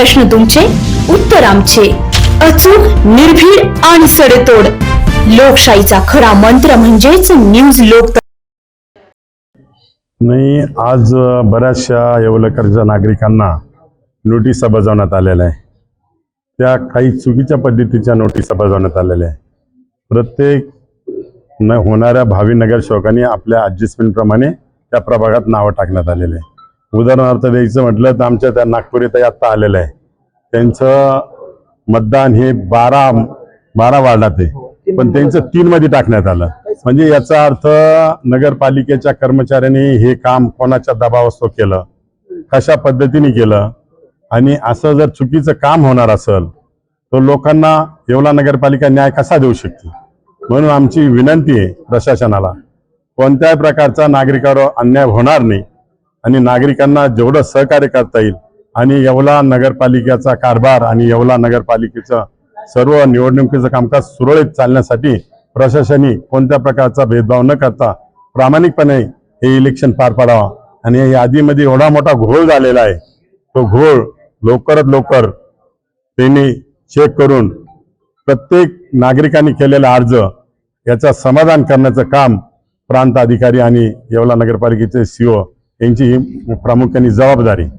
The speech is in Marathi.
प्रश्न तुमचे उत्तर आमचे. अचूक निर्भीड आणि सडेतोड. लोकशाहीचा खरा मंत्र म्हणजेच न्यूज लोक नाही आज बऱ्याचशा येवलकरच्या नागरिकांना नोटिसा बजावण्यात आलेल्या आहे. त्या काही चुकीच्या पद्धतीच्या नोटिसा बजावण्यात आलेल्या आहे. प्रत्येक न होणाऱ्या भावी नगरसेवकांनी आपल्या ॲडजस्टमेंटप्रमाणे त्या प्रभागात नावं टाकण्यात आलेले आहे. उदाहरणार्थ द्यायचं म्हटलं तर आमच्या त्या नागपूर इथं आत्ता आलेलं आहे. त्यांचं मतदान हे बारा बारा वार्डात आहे. पण त्यांचं तीनमध्ये टाकण्यात आलं. म्हणजे याचा अर्थ नगरपालिकेच्या कर्मचाऱ्यांनी हे काम कोणाच्या दबावास्तव केलं कशा पद्धतीने केलं आणि असं जर चुकीचं काम होणार असेल तर लोकांना येवला नगरपालिका न्याय कसा देऊ शकते? म्हणून आमची विनंती आहे प्रशासनाला कोणत्याही प्रकारचा नागरिकावर अन्याय होणार नाही. आणि नागरिकांना जेवढं सहकार्य करता येईल आणि येवला नगरपालिकेचा कारभार आणि येवला नगरपालिकेचं सर्व निवडणुकीचं कामकाज सुरळीत चालण्यासाठी प्रशासनी कोणत्या प्रकारचा भेदभाव न करता प्रामाणिकपणे हे इलेक्शन पार पाडावा. आणि या यादीमध्ये एवढा मोठा घोळ झालेला आहे. तो घोळ लवकरात लवकर त्यांनी चेक करून प्रत्येक नागरिकांनी केलेला अर्ज याचा समाधान करण्याचं काम प्रांत अधिकारी आणि येवला नगरपालिकेचे सीओ यांची ही प्रामुख्याने जबाबदारी.